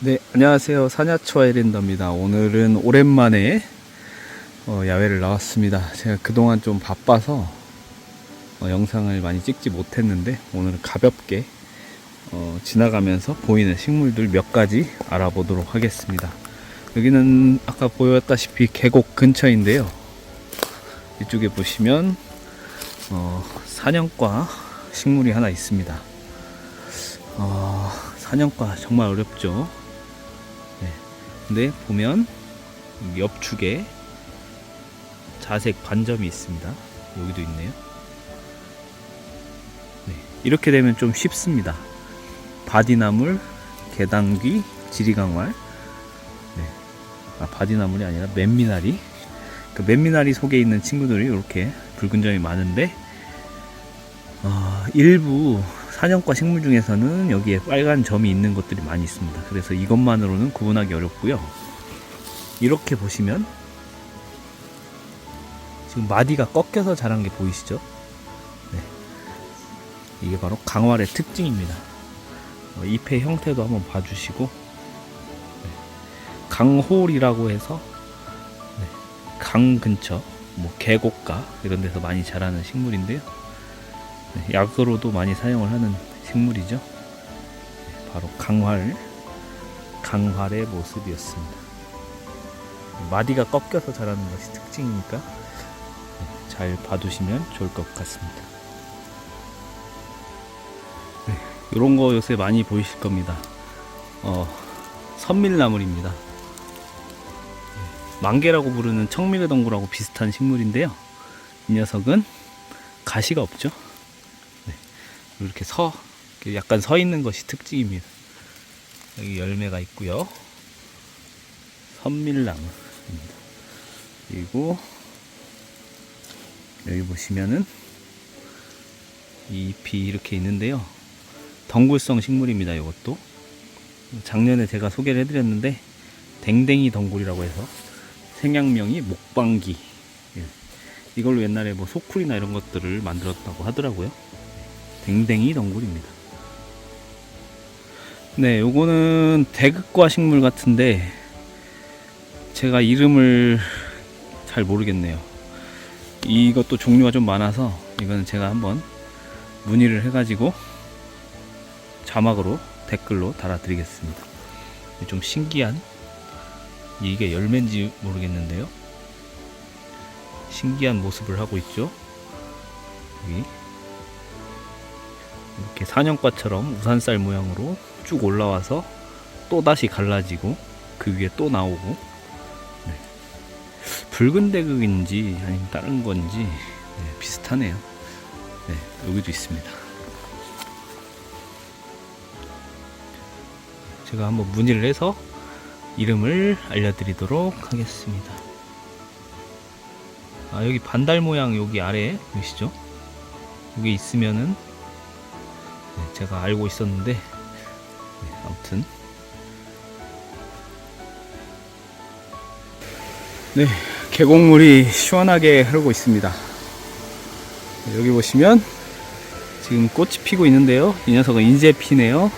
네, 안녕하세요. 사냐초 아이랜더입니다. 오늘은 오랜만에 어, 야외를 나왔습니다. 제가 그동안 좀 바빠서 어, 영상을 많이 찍지 못했는데 오늘은 가볍게 어, 지나가면서 보이는 식물들 몇 가지 알아보도록 하겠습니다. 여기는 아까 보였다시피 계곡 근처인데요. 이쪽에 보시면 어, 사냥과 식물이 하나 있습니다. 어, 사냥과 정말 어렵죠. 네. 근데 보면 옆축에 자색 반점이 있습니다. 여기도 있네요. 네. 이렇게 되면 좀 쉽습니다. 바디나물, 개당귀, 지리강왈. 네. 아, 바디나물이 아니라 맨미나리. 그 맨미나리 속에 있는 친구들이 이렇게 붉은 점이 많은데 어, 일부 사냥과 식물 중에서는 여기에 빨간 점이 있는 것들이 많이 있습니다. 그래서 이것만으로는 구분하기 어렵고요. 이렇게 보시면 지금 마디가 꺾여서 자란 게 보이시죠? 네. 이게 바로 강활의 특징입니다. 어, 잎의 형태도 한번 봐주시고 네. 강홀이라고 해서 네. 강 근처, 뭐 계곡가 이런 데서 많이 자라는 식물인데요. 네, 약으로도 많이 사용을 하는 식물이죠. 네, 바로 강활, 강활의 모습이었습니다. 마디가 꺾여서 자라는 것이 특징이니까 네, 잘 봐두시면 좋을 것 같습니다. 네, 이런 거 요새 많이 보이실 겁니다. 어, 선밀나물입니다. 네, 만개라고 부르는 청밀의동굴하고 비슷한 식물인데요. 이 녀석은 가시가 없죠. 이렇게 서 약간 서 있는 것이 특징입니다. 여기 열매가 있고요. 선밀나무입니다. 그리고 여기 보시면은 이 잎이 이렇게 있는데요. 덩굴성 식물입니다. 이것도 작년에 제가 소개를 해드렸는데 댕댕이 덩굴이라고 해서 생양명이 목방기 예. 이걸로 옛날에 뭐 소쿨이나 이런 것들을 만들었다고 하더라고요. 댕댕이 덩굴입니다. 네, 요거는 대극과 식물 같은데 제가 이름을 잘 모르겠네요. 이것도 종류가 좀 많아서 이거는 제가 한번 문의를 해가지고 자막으로 댓글로 달아드리겠습니다. 좀 신기한 이게 열매인지 모르겠는데요. 신기한 모습을 하고 있죠. 여기 이렇게 사냥과처럼 우산쌀 모양으로 쭉 올라와서 또 다시 갈라지고 그 위에 또 나오고 네. 붉은 대극인지 아니면 다른 건지 네, 비슷하네요. 네, 여기도 있습니다. 제가 한번 문의를 해서 이름을 알려드리도록 하겠습니다. 아 여기 반달 모양 여기 아래 보이시죠? 여기 있으면은 네, 제가 알고 있었는데 네, 아무튼. 네 계곡물이 시원하게 흐르고 있습니다. 네, 여기 보시면 지금 꽃이 피고 있는데요. 이 녀석은 인제 피네요.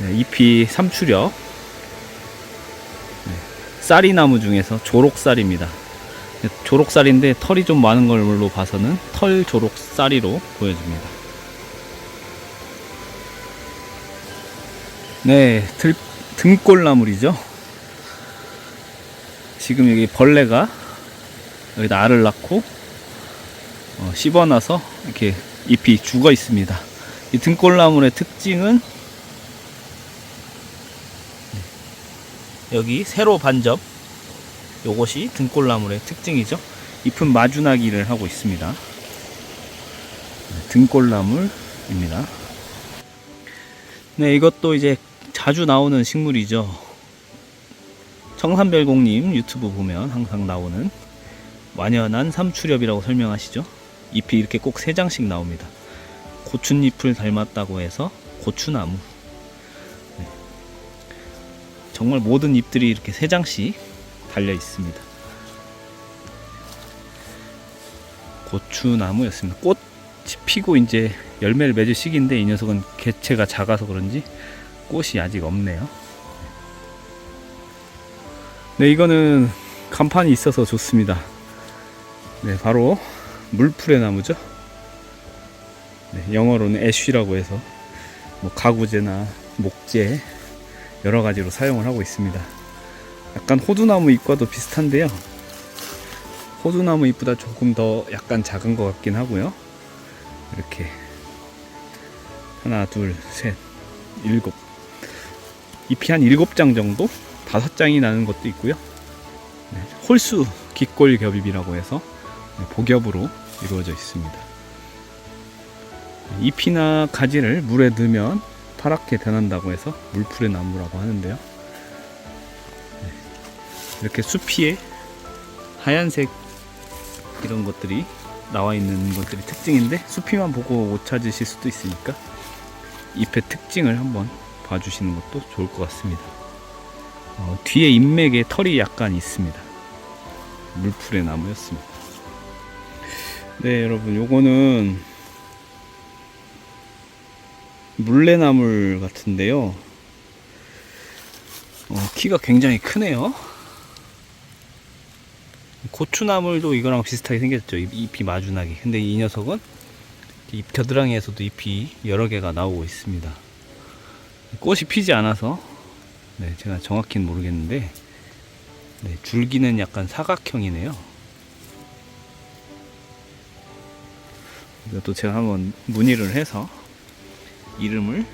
네, 잎이 삼추력. 네, 쌀이나무 중에서 조록쌀입니다. 네, 조록쌀인데 털이 좀 많은 걸로 봐서는 털 조록쌀이로 보여집니다 네, 들, 등골나물이죠. 지금 여기 벌레가 여기다 알을 낳고 어, 씹어놔서 이렇게 잎이 죽어 있습니다. 이 등골나물의 특징은 여기 세로 반접 요것이 등골나물의 특징이죠. 잎은 마주나기를 하고 있습니다. 등골나물입니다. 네, 이것도 이제 자주 나오는 식물이죠. 청산별공님 유튜브 보면 항상 나오는 완연한 삼추렵이라고 설명하시죠. 잎이 이렇게 꼭세 장씩 나옵니다. 고추잎을 닮았다고 해서 고추나무. 네. 정말 모든 잎들이 이렇게 세 장씩 달려 있습니다. 고추나무였습니다. 꽃이 피고 이제 열매를 맺을 시기인데 이 녀석은 개체가 작아서 그런지 꽃이 아직 없네요. 네, 이거는 간판이 있어서 좋습니다. 네, 바로 물풀의 나무죠. 네, 영어로는 애쉬라고 해서 뭐 가구재나 목재 여러 가지로 사용을 하고 있습니다. 약간 호두나무 잎과도 비슷한데요. 호두나무 잎보다 조금 더 약간 작은 것 같긴 하고요. 이렇게 하나, 둘, 셋, 일곱 잎이 한 일곱 장 정도, 다섯 장이 나는 것도 있고요. 네, 홀수 깃골 겹입이라고 해서 네, 복엽으로 이루어져 있습니다. 잎이나 가지를 물에 넣으면 파랗게 변한다고 해서 물풀의 나무라고 하는데요. 네, 이렇게 수피에 하얀색 이런 것들이 나와 있는 것들이 특징인데 수피만 보고 못 찾으실 수도 있으니까 잎의 특징을 한번 봐주시는 것도 좋을 것 같습니다. 어, 뒤에 잎맥에 털이 약간 있습니다. 물풀의 나무였습니다. 네, 여러분, 요거는 물레나물 같은데요. 어, 키가 굉장히 크네요. 고추나물도 이거랑 비슷하게 생겼죠. 잎- 잎이 마주나게. 근데 이 녀석은 잎 겨드랑이에서도 잎이 여러 개가 나오고 있습니다. 꽃이 피지 않아서 네, 제가 정확히는 모르겠는데 네, 줄기는 약간 사각형이네요. 이것도 제가 한번 문의를 해서 이름을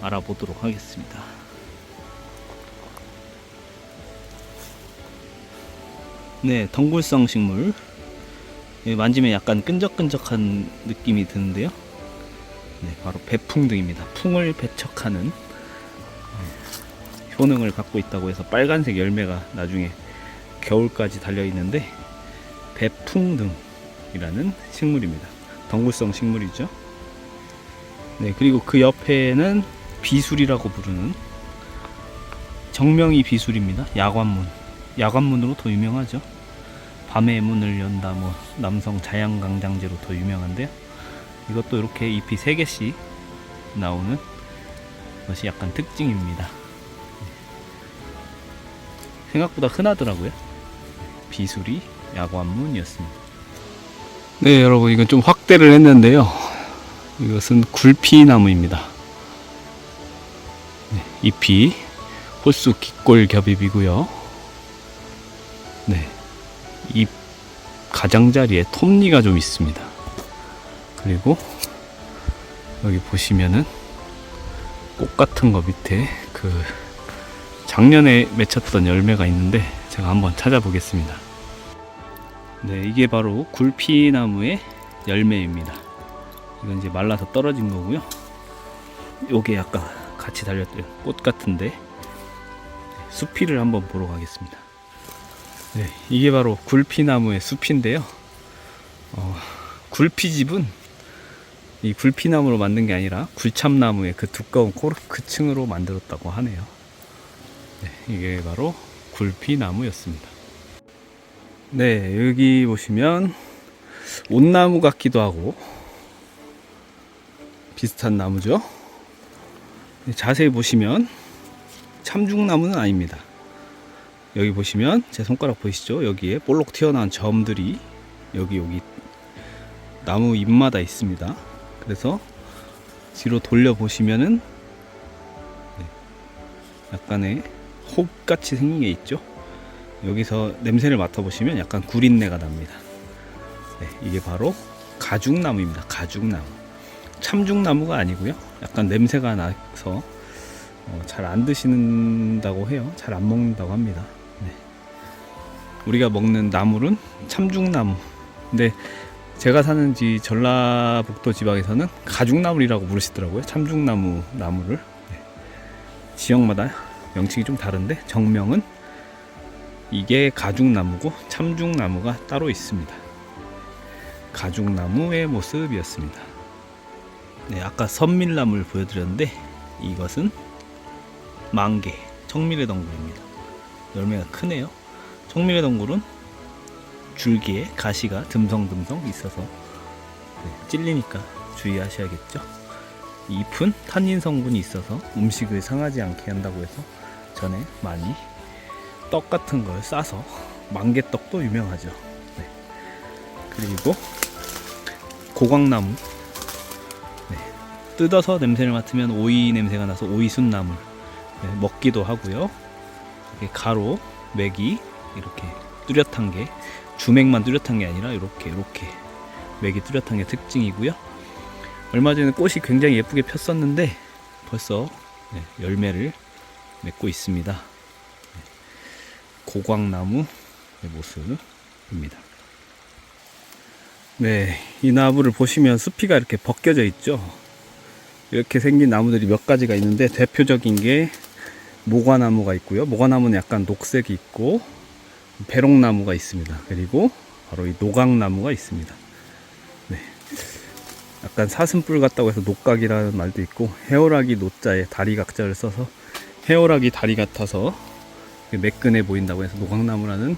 알아보도록 하겠습니다. 네, 덩굴성 식물. 예, 만지면 약간 끈적끈적한 느낌이 드는데요. 네, 바로 배풍 등입니다. 풍을 배척하는 네, 효능을 갖고 있다고 해서 빨간색 열매가 나중에 겨울까지 달려 있는데 배풍등이라는 식물입니다. 덩굴성 식물이죠. 네, 그리고 그 옆에는 비술이라고 부르는 정명이 비술입니다. 야관문. 야관문으로 더 유명하죠. 밤의 문을 연다, 뭐 남성 자양강장제로 더 유명한데요. 이것도 이렇게 잎이 3개씩 나오는 것이 약간 특징입니다. 생각보다 흔하더라고요. 비수리 야관문이었습니다. 네, 여러분 이건 좀 확대를 했는데요. 이것은 굴피나무입니다. 네, 잎이 홀수 깃골 겹입이고요. 네, 잎 가장자리에 톱니가 좀 있습니다. 그리고 여기 보시면은 꽃 같은 거 밑에 그 작년에 맺혔던 열매가 있는데 제가 한번 찾아보겠습니다. 네, 이게 바로 굴피나무의 열매입니다. 이건 이제 말라서 떨어진 거고요. 요게 아까 같이 달렸던 꽃 같은데 수피를 한번 보러 가겠습니다. 네, 이게 바로 굴피나무의 숲인데요. 어, 굴피집은 이 굴피나무로 만든 게 아니라 굴참나무의 그 두꺼운 코르크 층으로 만들었다고 하네요. 네, 이게 바로 굴피나무였습니다. 네, 여기 보시면 온나무 같기도 하고 비슷한 나무죠. 네, 자세히 보시면 참중나무는 아닙니다. 여기 보시면 제 손가락 보이시죠? 여기에 볼록 튀어나온 점들이 여기 여기 나무 잎마다 있습니다. 그래서 뒤로 돌려 보시면은 네, 약간의 홉같이 생긴 게 있죠. 여기서 냄새를 맡아 보시면 약간 구린내가 납니다. 네, 이게 바로 가죽나무입니다. 가죽나무. 참중나무가 아니고요. 약간 냄새가 나서 어, 잘안 드신다고 해요. 잘 안 먹는다고 합니다. 네. 우리가 먹는 나물은 참중나무. 근데 제가 사는 지 전라북도 지방에서는 가죽나물이라고 부르시더라고요. 참중나무 나무를. 네. 지역마다 명칭이 좀 다른데 정명은 이게 가죽나무고 참중나무가 따로 있습니다. 가죽나무의 모습이었습니다. 네, 아까 선밀나무를 보여드렸는데 이것은 만개, 청밀의 덩굴입니다. 열매가 크네요. 청밀의 덩굴은 줄기에 가시가 듬성듬성 있어서 네, 찔리니까 주의하셔야겠죠. 잎은 탄닌 성분이 있어서 음식을 상하지 않게 한다고 해서 전에 많이 떡 같은 걸 싸서 만개떡도 유명하죠. 네. 그리고 고광나무 네. 뜯어서 냄새를 맡으면 오이 냄새가 나서 오이순나물 네, 먹기도 하고요. 가로, 맥이 이렇게 뚜렷한 게 주맥만 뚜렷한 게 아니라 이렇게 이렇게 맥이 뚜렷한 게 특징이고요. 얼마 전에 꽃이 굉장히 예쁘게 폈었는데 벌써 네, 열매를 맺고 있습니다. 네, 고광나무의 모습입니다. 네, 이 나무를 보시면 숲이가 이렇게 벗겨져 있죠. 이렇게 생긴 나무들이 몇 가지가 있는데 대표적인 게 모과나무가 있고요. 모과나무는 약간 녹색이 있고 배롱나무가 있습니다. 그리고 바로 이 노각나무가 있습니다. 네. 약간 사슴뿔 같다고 해서 녹각이라는 말도 있고 해오라기 노자에 다리 각자를 써서 해오라기 다리 같아서 매끈해 보인다고 해서 노각나무라는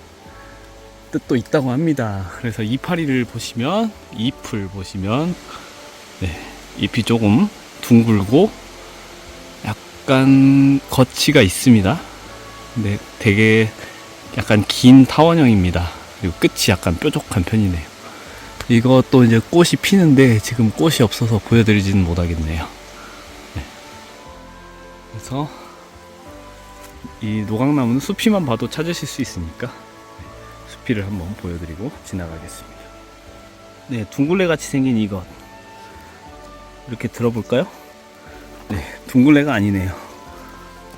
뜻도 있다고 합니다. 그래서 이파리를 보시면 잎을 보시면 네, 잎이 조금 둥글고 약간 거치가 있습니다. 근데 되게 약간 긴 타원형입니다. 그리고 끝이 약간 뾰족한 편이네요. 이것도 이제 꽃이 피는데 지금 꽃이 없어서 보여드리지는 못하겠네요. 네. 그래서 이 노각나무는 숲이만 봐도 찾으실 수 있으니까 네, 숲이를 한번 보여드리고 지나가겠습니다. 네, 둥글레 같이 생긴 이것 이렇게 들어볼까요? 네, 둥글레가 아니네요.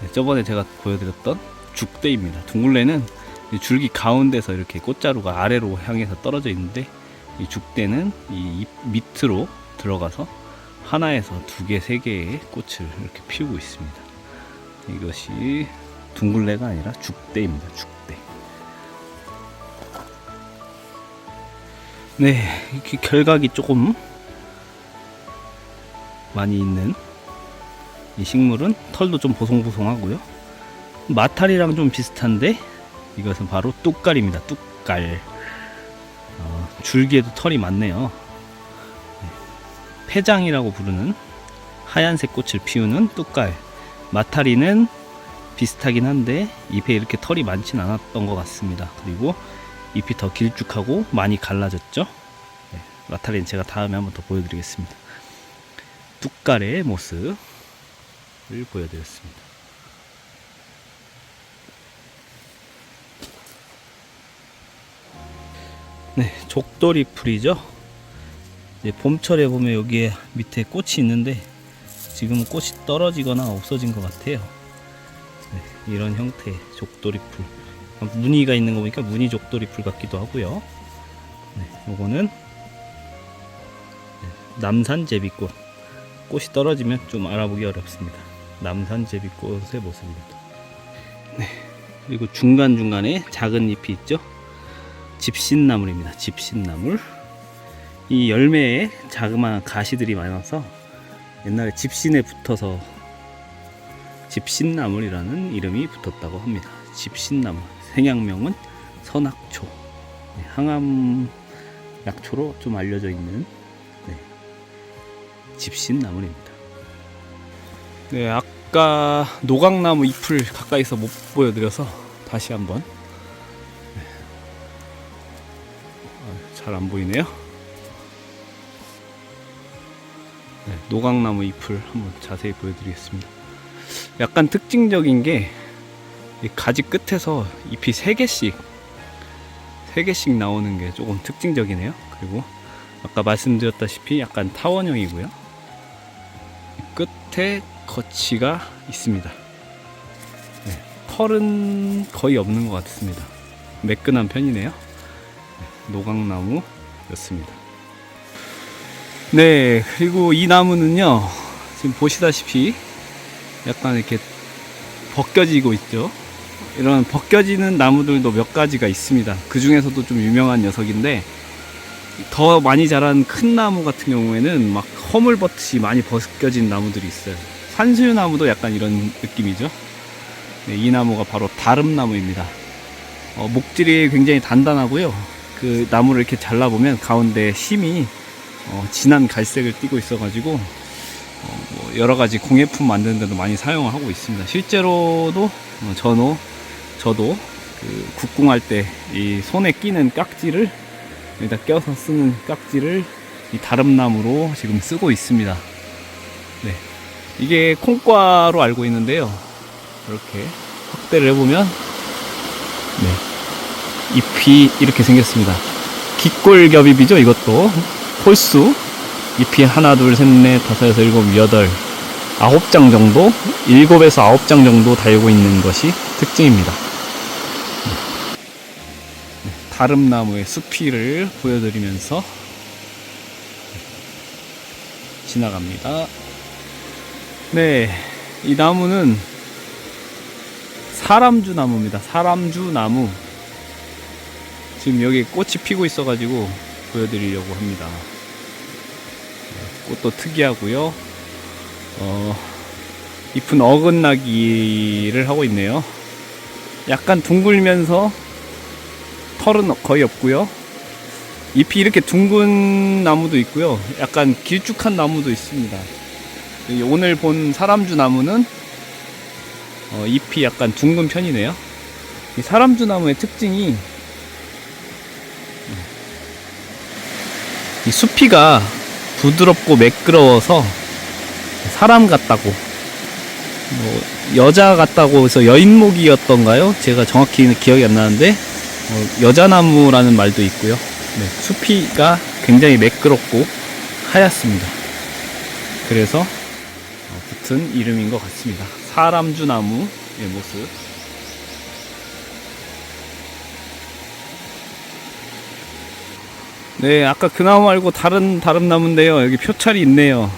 네, 저번에 제가 보여드렸던 죽대입니다. 둥글레는 이 줄기 가운데서 이렇게 꽃자루가 아래로 향해서 떨어져 있는데 이 죽대는 이잎 밑으로 들어가서 하나에서 두 개, 세 개의 꽃을 이렇게 피우고 있습니다. 이것이 둥글레가 아니라 죽대입니다. 죽대. 네, 이렇게 결각이 조금 많이 있는 이 식물은 털도 좀 보송보송하고요. 마탈이랑 좀 비슷한데 이것은 바로 뚝깔입니다. 뚝깔. 어, 줄기에도 털이 많네요. 네. 폐장이라고 부르는 하얀색 꽃을 피우는 뚝깔. 마타리는 비슷하긴 한데 잎에 이렇게 털이 많진 않았던 것 같습니다. 그리고 잎이 더 길쭉하고 많이 갈라졌죠. 네, 마타리는 제가 다음에 한번 더 보여드리겠습니다. 뚝깔의 모습을 보여드렸습니다. 네, 족돌이 풀이죠. 이제 봄철에 보면 여기에 밑에 꽃이 있는데 지금은 꽃이 떨어지거나 없어진 것 같아요. 네, 이런 형태의 족돌이 풀. 무늬가 있는 거 보니까 무늬 족돌이 풀 같기도 하고요. 네, 요거는 네, 남산 제비꽃. 꽃이 떨어지면 좀 알아보기 어렵습니다. 남산 제비꽃의 모습입니다. 네, 그리고 중간 중간에 작은 잎이 있죠. 집신나물입니다. 집신나물. 이 열매에 자그마한 가시들이 많아서 옛날에 집신에 붙어서 집신나물이라는 이름이 붙었다고 합니다. 집신나물. 생양명은 선악초. 네, 항암 약초로 좀 알려져 있는 네, 집신나물입니다. 네, 아까 노각나무 잎을 가까이서 못 보여드려서 다시 한번 잘 안 보이네요. 네, 노각나무 잎을 한번 자세히 보여드리겠습니다. 약간 특징적인 게이 가지 끝에서 잎이 세 개씩 세 개씩 나오는 게 조금 특징적이네요. 그리고 아까 말씀드렸다시피 약간 타원형이고요. 끝에 거치가 있습니다. 네, 털은 거의 없는 것 같습니다. 매끈한 편이네요. 노각나무였습니다. 네, 그리고 이 나무는요, 지금 보시다시피 약간 이렇게 벗겨지고 있죠. 이런 벗겨지는 나무들도 몇 가지가 있습니다. 그 중에서도 좀 유명한 녀석인데, 더 많이 자란 큰 나무 같은 경우에는 막 허물벗듯이 많이 벗겨진 나무들이 있어요. 산수유 나무도 약간 이런 느낌이죠. 네, 이 나무가 바로 다름나무입니다. 어, 목질이 굉장히 단단하고요. 그 나무를 이렇게 잘라보면 가운데 심이 어, 진한 갈색을 띠고 있어가지고 어, 뭐 여러 가지 공예품 만드는 데도 많이 사용을 하고 있습니다. 실제로도 어, 저도 저도 그 국궁할 때 이 손에 끼는 깍지를 여기다 껴서 쓰는 깍지를 이 다름나무로 지금 쓰고 있습니다. 네. 이게 콩과로 알고 있는데요. 이렇게 확대를 해보면 네. 잎이 이렇게 생겼습니다. 깃골겹잎이죠, 이것도. 홀수. 잎이 하나, 둘, 셋, 넷, 다섯, 여섯, 일곱, 여덟, 아홉 장 정도? 일곱에서 아홉 장 정도 달고 있는 것이 특징입니다. 네, 다름나무의 수피를 보여드리면서 지나갑니다. 네, 이 나무는 사람주 나무입니다. 사람주 나무. 지금 여기 꽃이 피고 있어가지고 보여드리려고 합니다. 네, 꽃도 특이하고요. 어, 잎은 어긋나기를 하고 있네요. 약간 둥글면서 털은 거의 없고요. 잎이 이렇게 둥근 나무도 있고요. 약간 길쭉한 나무도 있습니다. 이 오늘 본 사람주 나무는 어, 잎이 약간 둥근 편이네요. 이 사람주 나무의 특징이 이 수피가 부드럽고 매끄러워서 사람 같다고 뭐 여자 같다고 해서 여인목이었던가요? 제가 정확히는 기억이 안 나는데 어, 여자나무라는 말도 있고요. 네, 수피가 굉장히 매끄럽고 하얗습니다. 그래서 어, 붙은 이름인 것 같습니다. 사람주 나무의 모습. 네, 아까 그 나무 말고 다른 다른 나무인데요. 여기 표찰이 있네요.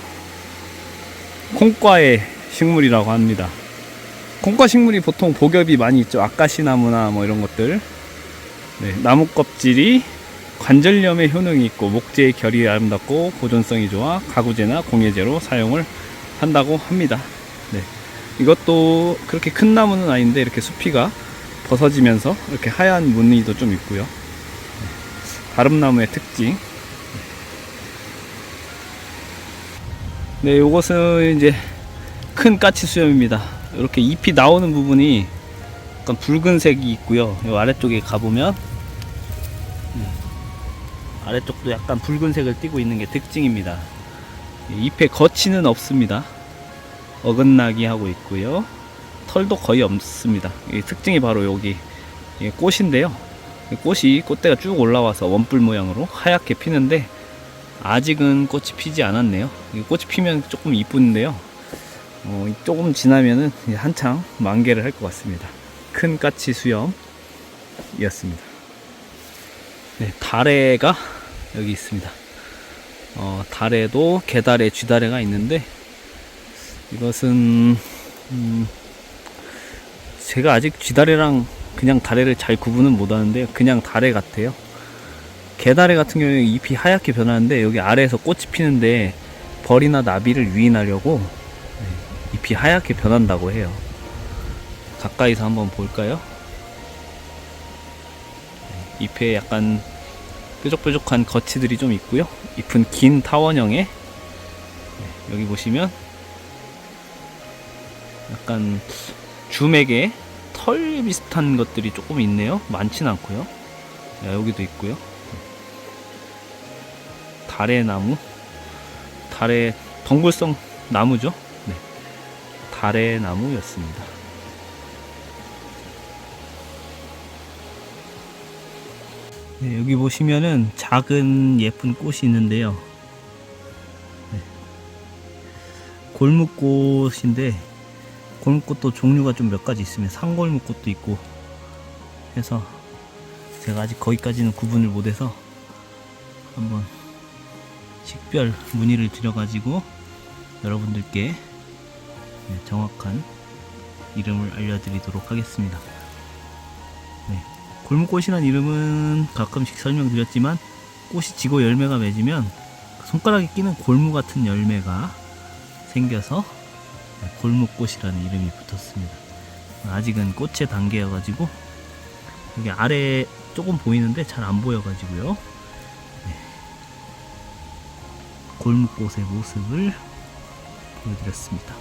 콩과의 식물이라고 합니다. 콩과 식물이 보통 복엽이 많이 있죠. 아까시나무나 뭐 이런 것들. 네, 나무 껍질이 관절염에 효능이 있고 목재의 결이 아름답고 보존성이 좋아 가구재나 공예재로 사용을 한다고 합니다. 네. 이것도 그렇게 큰 나무는 아닌데 이렇게 수피가 벗어지면서 이렇게 하얀 무늬도 좀 있고요. 네. 다름나무의 특징. 네, 요것은 이제 큰 까치 수염입니다. 이렇게 잎이 나오는 부분이 약간 붉은색이 있고요. 요 아래쪽에 가보면 음, 아래쪽도 약간 붉은색을 띠고 있는 게 특징입니다. 잎에 거치는 없습니다. 어긋나기 하고 있고요. 털도 거의 없습니다. 이 특징이 바로 여기 이 꽃인데요. 이 꽃이 꽃대가 쭉 올라와서 원뿔 모양으로 하얗게 피는데 아직은 꽃이 피지 않았네요. 이 꽃이 피면 조금 이쁜데요. 어, 조금 지나면은 한창 만개를 할 것 같습니다. 큰 까치 수염이었습니다. 네, 다래가 여기 있습니다. 어, 다래도 개다래, 쥐다래가 있는데 이것은 음, 제가 아직 쥐다래랑 그냥 다래를 잘 구분은 못하는데 그냥 다래 같아요. 개다래 같은 경우에 잎이 하얗게 변하는데 여기 아래에서 꽃이 피는데 벌이나 나비를 유인하려고 네, 잎이 하얗게 변한다고 해요. 가까이서 한번 볼까요? 네, 잎에 약간 뾰족뾰족한 거치들이 좀 있고요. 잎은 긴 타원형에 네, 여기 보시면 약간 줌에게 털 비슷한 것들이 조금 있네요. 많진 않고요. 자, 여기도 있고요. 달의 나무, 달의 덩굴성 나무죠. 네. 달의 나무였습니다. 네, 여기 보시면은 작은 예쁜 꽃이 있는데요. 네. 골묵꽃인데 골묵꽃도 종류가 좀 몇 가지 있으면 상골묵꽃도 있고 해서 제가 아직 거기까지는 구분을 못해서 한번 식별 문의를 드려가지고 여러분들께 네, 정확한 이름을 알려드리도록 하겠습니다. 네, 골무꽃이라는 이름은 가끔씩 설명드렸지만 꽃이 지고 열매가 맺으면 그 손가락에 끼는 골무 같은 열매가 생겨서 네, 골무꽃이라는 이름이 붙었습니다. 아직은 꽃의 단계여가지고 여기 아래 조금 보이는데 잘 안 보여가지고요. 골묵꽃의 모습을 보여드렸습니다.